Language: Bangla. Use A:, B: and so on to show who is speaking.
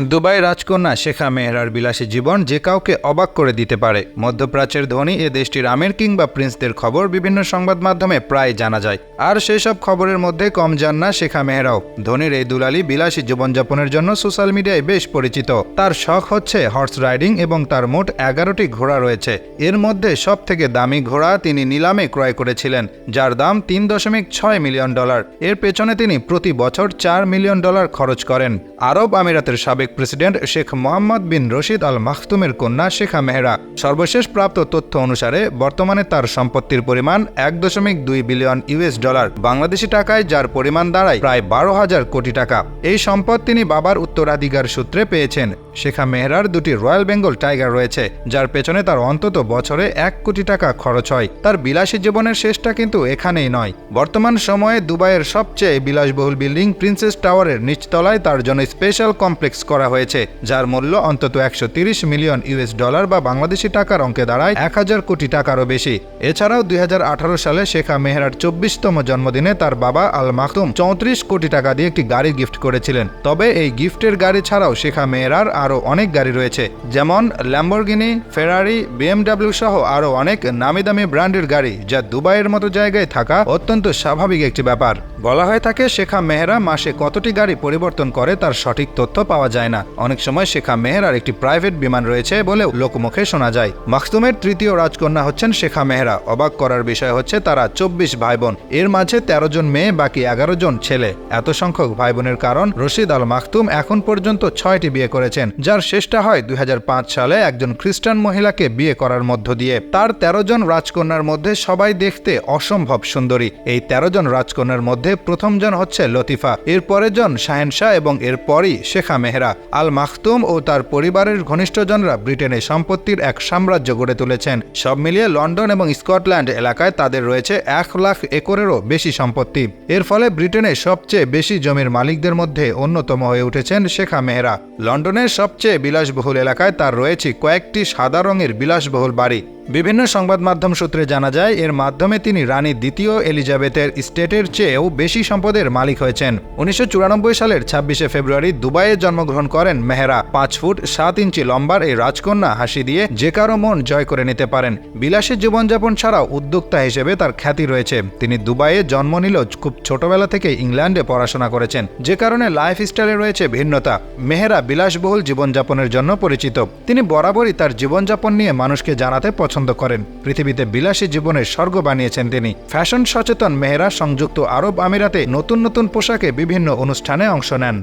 A: দুবাই রাজকন্যা শেখা মেহরার বিলাসী জীবন যে কাউকে অবাক করে দিতে পারে। মধ্যপ্রাচ্যের ধনী এ দেশটির আমের কিংবা প্রিন্সদের খবর বিভিন্ন সংবাদ মাধ্যমে প্রায় জানা যায়। আর সেসব খবরের মধ্যে কম যান না শেখা মেহরাও। ধনীর এই দুলালি বিলাসী জীবনযাপনের জন্য সোশ্যাল মিডিয়ায় বেশ পরিচিত। তার শখ হচ্ছে হর্স রাইডিং এবং তার মোট এগারোটি ঘোড়া রয়েছে। এর মধ্যে সব থেকে দামি ঘোড়া তিনি নিলামে ক্রয় করেছিলেন, যার দাম তিন দশমিক ছয় মিলিয়ন ডলার। এর পেছনে তিনি প্রতি বছর চার মিলিয়ন ডলার খরচ করেন। আরব আমিরাতের সাবেক president Sheikh Mohammed bin Rashid Al মাহতুমের কন্যা শেখা মেহরা সর্বশেষ প্রাপ্ত তথ্য অনুসারে, বর্তমানে তার সম্পত্তির পরিমাণ এক দশমিক দুই বিলিয়ন ইউএস ডলার বাংলাদেশি টাকায়, যার পরিমাণ দাঁড়ায় প্রায় বারো হাজার কোটি টাকা। এই সম্পদ তিনি বাবার উত্তরাধিকার সূত্রে পেয়েছেন। শেখা মেহরার দুটি রয়্যাল বেঙ্গল টাইগার রয়েছে, যার পেছনে তার অন্তত বছরে এক কোটি টাকা খরচ হয়। তার বিলাসী জীবনের শেষটা কিন্তু এখানেই নয়। বর্তমান সময়ে দুবাইয়ের সবচেয়ে বিলাসবহুল বিল্ডিং প্রিন্সেস টাওয়ারের নিচতলায় তার জন্য স্পেশাল কমপ্লেক্স করা হয়েছে, যার মূল্য অন্তত একশো মিলিয়ন ইউএস ডলার বা বাংলাদেশি টাকার অঙ্কে দাঁড়ায় এক হাজার কোটি টাকারও বেশি। এছাড়াও দুই হাজার আঠারো সালে শেখা মেহরার চব্বিশতম জন্মদিনে তার বাবা আল মাখতুম চৌত্রিশ কোটি টাকা দিয়ে একটি গাড়ি গিফট করেছিলেন। তবে এই গিফটের গাড়ি ছাড়াও শেখা মেহরার আরও অনেক গাড়ি রয়েছে, যেমন ল্যাম্বরগিনি, ফেরারি, বিএমডাব্লিউ সহ আরও অনেক নামি দামি ব্র্যান্ডের গাড়ি, যা দুবাইয়ের মতো জায়গায় থাকা অত্যন্ত স্বাভাবিক একটি ব্যাপার। বলা হয়ে থাকে, শেখা মেহরা মাসে কতটি গাড়ি পরিবর্তন করে তার সঠিক তথ্য পাওয়া যায় না। অনেক সময় শেখা মেহরার একটি প্রাইভেট বিমান রয়েছে বলেও লোকমুখে শোনা যায়। মাখতুমের তৃতীয় রাজকন্যা হচ্ছেন শেখা মেহরা। অবাক করার বিষয় হচ্ছে, তারা চব্বিশ ভাই বোন এর মাঝে তেরো জন মেয়ে, বাকি এগারো জন ছেলে। এত সংখ্যক ভাই বোনের কারণ রশিদ আল মাখতুম এখন পর্যন্ত ছয়টি বিয়ে করেছেন, যার শেষটা হয় দুই হাজার পাঁচ সালে একজন খ্রিস্টান মহিলাকে বিয়ে করার মধ্য দিয়ে। তার তেরো জন রাজকন্যার মধ্যে সবাই দেখতে অসম্ভব সুন্দরী। এই তেরো জন রাজকন্যার মধ্যে প্রথম জন হচ্ছে লতিফা এর পরের জন শাহেনশাহ এবং এর পরই শেখা মেহরা। আল মাখতুম ও তার পরিবারের ঘনিষ্ঠজনরা ব্রিটেনে সম্পত্তির এক সাম্রাজ্য গড়ে তুলেছেন। সব মিলিয়ে লন্ডন এবং স্কটল্যান্ড এলাকায় তাদের রয়েছে এক লাখ একরেরও বেশি সম্পত্তি। এর ফলে ব্রিটেনে সবচেয়ে বেশি জমির মালিকদের মধ্যে অন্যতম হয়ে উঠেছেন শেখা মেহরা। লন্ডনের সবচেয়ে বিলাসবহুল এলাকায় তার রয়েছে কয়েকটি সাদা রঙের বিলাসবহুল বাড়ি। বিভিন্ন সংবাদ মাধ্যম সূত্রে জানা যায়, এর মাধ্যমে তিনি রানী দ্বিতীয় এলিজাবেথের স্টেটের চেয়েও বেশি সম্পদের মালিক হয়েছেন। উনিশশো চুরানব্বই সালের ছাব্বিশে ফেব্রুয়ারি দুবাইয়ে জন্মগ্রহণ করেন মেহরা। পাঁচ ফুট সাত ইঞ্চি লম্বার এই রাজকন্যা হাসি দিয়ে যে কারও মন জয় করে নিতে পারেন। বিলাসী জীবনযাপন ছাড়াও উদ্যোক্তা হিসেবে তার খ্যাতি রয়েছে। তিনি দুবাইয়ে জন্ম নিলেও খুব ছোটবেলা থেকে ইংল্যান্ডে পড়াশোনা করেছেন। যে কারণে লাইফ স্টাইলে রয়েছে ভিন্নতা। মেহেরা বিলাসবহুল জীবনযাপনের জন্য পরিচিত। তিনি বরাবরই তার জীবনযাপন নিয়ে মানুষকে জানাতে পছন্দ করেন। পৃথিবীতে বিলাসী জীবনের স্বর্গ বানিয়েছেন তিনি। ফ্যাশন সচেতন মেহেরা সংযুক্ত আরব আমিরাতে নতুন নতুন পোশাকে বিভিন্ন অনুষ্ঠানে অংশ নেন।